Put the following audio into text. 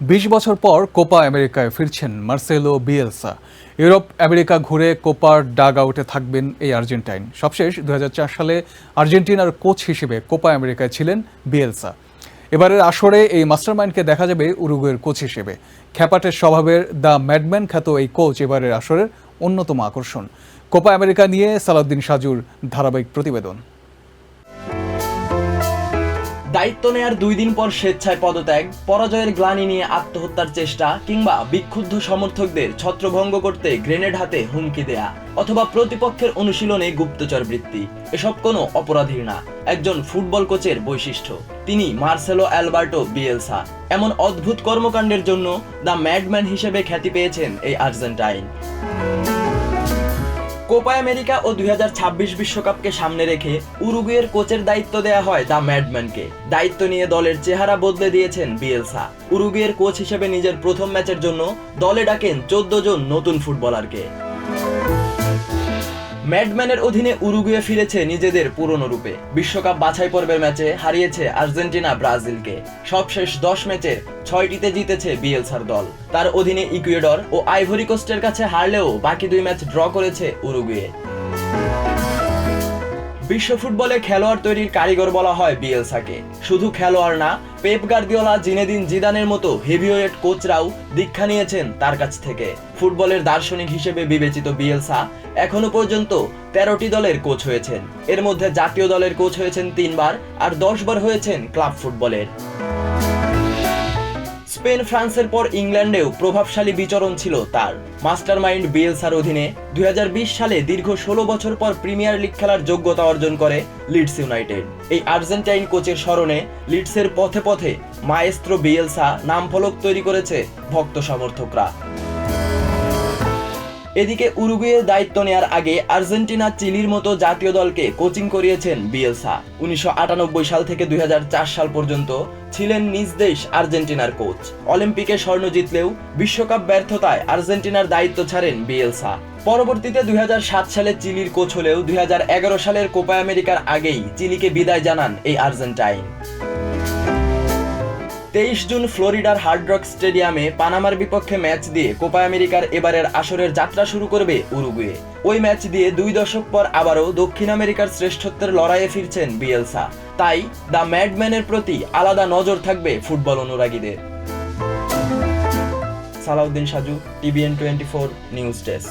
বিশ বছর পর কোপা আমেরিকায় ফিরছেন মার্সেলো বিয়েলসা। ইউরোপ, আমেরিকা ঘুরে কোপার ডাগ আউটে থাকবেন এই আর্জেন্টাইন। সবশেষ দু হাজার চার সালে আর্জেন্টিনার কোচ হিসেবে কোপা আমেরিকায় ছিলেন বিয়েলসা। এবারের আসরে এই মাস্টারমাইন্ডকে দেখা যাবে উরুগুয়ের কোচ হিসেবে। খ্যাপাটের স্বভাবের দ্য ম্যাডম্যান খ্যাত এই কোচ এবারের আসরের অন্যতম আকর্ষণ। কোপা আমেরিকা নিয়ে সালাউদ্দিন সাজুর ধারাবাহিক প্রতিবেদন। দায়িত্ব নেয়ার দুই দিন পর স্বেচ্ছায় পদত্যাগ, পরাজয়ের গ্লানি নিয়ে আত্মহত্যার চেষ্টা কিংবা বিক্ষুব্ধ সমর্থকদের ছত্রভঙ্গ করতে গ্রেনেড হাতে হুমকি দেয়া অথবা প্রতিপক্ষের অনুশীলনে গুপ্তচর বৃত্তি, এসব কোনো অপরাধীর না। একজন ফুটবল কোচের বৈশিষ্ট্য, তিনি মার্সেলো অ্যালবার্টো বিয়েলসা। এমন অদ্ভুত কর্মকাণ্ডের জন্য দ্য ম্যাডম্যান হিসেবে খ্যাতি পেয়েছেন এই আর্জেন্টাইন। কোপা আমেরিকা ও দুই বিশ্বকাপকে সামনে রেখে উরুগুয়ের কোচের দায়িত্ব দেয়া হয় দ্য ম্যাডম্যানকে। দায়িত্ব নিয়ে দলের চেহারা বদলে দিয়েছেন বিএলসা উরুগুয়ের কোচ হিসেবে নিজের প্রথম ম্যাচের জন্য দলে ডাকেন চোদ্দ জন নতুন ফুটবলারকে। ম্যাডম্যানের অধীনে উরুগুয়ে ফিরেছে নিজেদের পুরনো রূপে। বিশ্বকাপ বাছাই পর্বের ম্যাচে হারিয়েছে আর্জেন্টিনা, ব্রাজিলকে। সবশেষ দশ ম্যাচে ছয়টিতে জিতেছে বিএলসার দল। তার অধীনে ইকুয়েডর ও আইভরি কোস্টের কাছে হারলেও বাকি দুই ম্যাচ ড্র করেছে উরুগুয়ে। বিশ্ব ফুটবলে খেলোয়াড় তৈরির কারিগর বলা হয় বিএলসাকে শুধু খেলোয়াড় না, পেপ গার্দিওলা, জিনেদিন জিদানের মতো হেভিওয়েট কোচরাও দীক্ষা নিয়েছেন তার কাছ থেকে। ফুটবলের দার্শনিক হিসেবে বিবেচিত বিএলসা এখনও পর্যন্ত তেরোটি দলের কোচ হয়েছেন। এর মধ্যে জাতীয় দলের কোচ হয়েছেন তিনবার আর দশ বার হয়েছেন ক্লাব ফুটবলের। স্পেন, ফ্রান্সের পর ইংল্যান্ডেও প্রভাবশালী বিচরণ ছিল তার। মাস্টার মাইন্ড বিএলসার অধীনে দুই হাজার বিশ সালে দীর্ঘ ষোলো বছর পর প্রিমিয়ার লিগ খেলার যোগ্যতা অর্জন করে লিডস ইউনাইটেড। এই আর্জেন্টাইন কোচের স্মরণে লিডসের পথে পথে মায়েস্ত্র বিএলসা নাম ফলক তৈরি করেছে ভক্ত সমর্থকরা। এদিকে উরুগুয়ের দায়িত্ব নেয়ার আগে আর্জেন্টিনা চিলির মতো জাতীয় দলকে কোচিং করিয়েছেন বিয়েলসা। উনিশশো আটানব্বই সাল থেকে দুই হাজার চার সাল পর্যন্ত ছিলেন নিজ দেশ আর্জেন্টিনার কোচ। অলিম্পিকে স্বর্ণ জিতলেও বিশ্বকাপ ব্যর্থতায় আর্জেন্টিনার দায়িত্ব ছাড়েন বিয়েলসা। পরবর্তীতে দুই হাজার সাত সালে চিলির কোচ হলেও দুই হাজার এগারো সালের কোপা আমেরিকার আগেই চিলিকে বিদায় জানান এই আর্জেন্টাইন। তেইশ জুন ফ্লোরিডার হার্ড রক স্টেডিয়ামে পানামার বিপক্ষে ম্যাচ দিয়ে কোপা আমেরিকার এবারের আসরের যাত্রা শুরু করবে উরুগুয়ে। ওই ম্যাচ দিয়ে দুই দশক পর আবারও দক্ষিণ আমেরিকার শ্রেষ্ঠত্বের লড়াইয়ে ফিরছেন বিয়েলসা। তাই দ্য ম্যাডম্যানের প্রতি আলাদা নজর থাকবে football অনুরাগীদের। Salauddin Saju, TVN twenty four news desk.